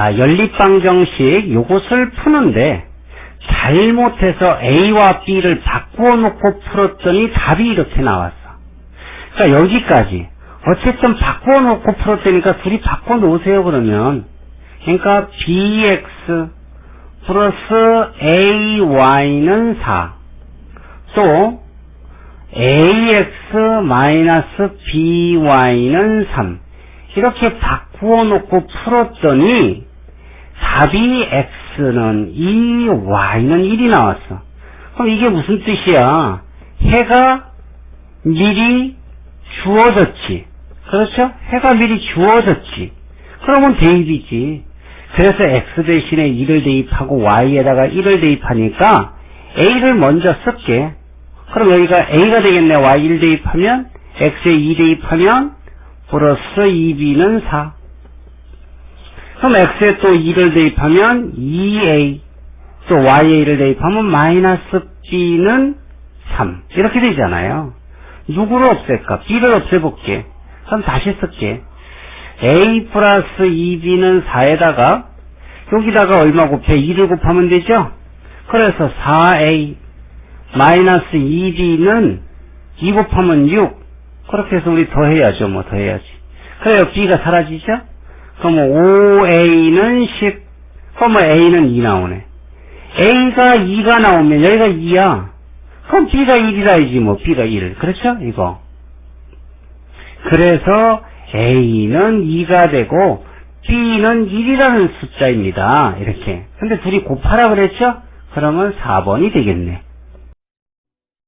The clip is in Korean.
자, 연립방정식 요것을 푸는데 잘못해서 A와 B를 바꾸어 놓고 풀었더니 답이 이렇게 나왔어. 자, 여기까지. 어쨌든 바꾸어 놓고 풀었다니까 둘이 바꿔 놓으세요, 그러면. 그러니까 BX 플러스 AY는 4. 또 AX 마이너스 BY는 3. 이렇게 바꾸어 놓고 풀었더니 답이 X는 2, Y는 1이 나왔어. 그럼 이게 무슨 뜻이야? 해가 미리 주어졌지. 그렇죠? 해가 미리 주어졌지. 그러면 대입이지. 그래서 X 대신에 2를 대입하고 Y에다가 1을 대입하니까 A를 먼저 쓸게. 그럼 여기가 A가 되겠네. Y1 대입하면 X에 2 대입하면 플러스 2B는 4. 그럼 X에 또 2를 대입하면 2A 또 Y에 1을 대입하면 마이너스 B는 3 이렇게 되잖아요. 누구를 없앨까? B를 없애볼게. 그럼 다시 쓸게. A 플러스 2B는 4에다가 여기다가 얼마 곱해? 2를 곱하면 되죠? 그래서 4A 마이너스 2B는 2 곱하면 6 그렇게 해서 우리 더해야죠. 뭐 더해야지. 그래요. B가 사라지죠? 그럼 5A는 10 그러면 A는 2 나오네. A가 2가 나오면 여기가 2야. 그럼 B가 1이라야지 뭐 B가 1 그렇죠? 이거. 그래서 A는 2가 되고 B는 1이라는 숫자입니다. 이렇게. 근데 둘이 곱하라 그랬죠? 그러면 4번이 되겠네.